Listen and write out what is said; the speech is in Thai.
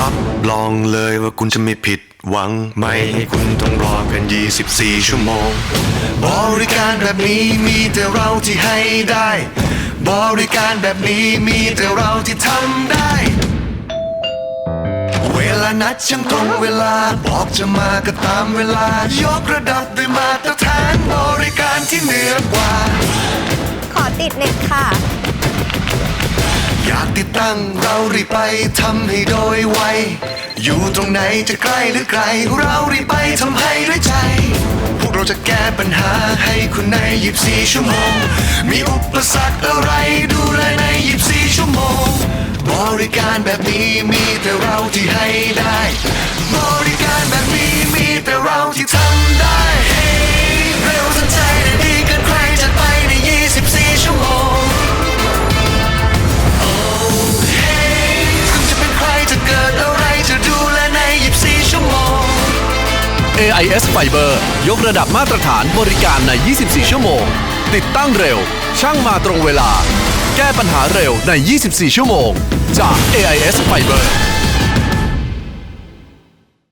รับรองเลยว่าคุณจะไม่ผิดหวังไม่ให้คุณต้องรอกัน 24 ชั่วโมง บริการแบบนี้มีแต่เราที่ให้ได้ บริการแบบนี้มีแต่เราที่ทำได้ เวลานัดช่างตรงเวลาบอกจะมาก็ตามเวลา ยกระดับด้วยมาตรฐานบริการที่เหนือกว่า ขอติดเน็ตค่ะ อยากติดตั้งเรารีบไปทำให้โดยไว อยู่ตรงไหนจะใกล้หรือไกล เรารีบไปทำให้ด้วยใจ พวกเราจะแก้ปัญหาให้คุณใน 24 ชั่วโมง มีอุปสรรคอะไรดูแลใน 24 ชั่วโมง บริการแบบนี้มีแต่เราที่ให้ได้ บริการ AIS Fiber ยกระดับมาตรฐานบริการใน 24 ชั่วโมง ติดตั้งเร็ว ช่างมาตรงเวลา แก้ปัญหาเร็วใน 24 ชั่วโมง จาก AIS Fiber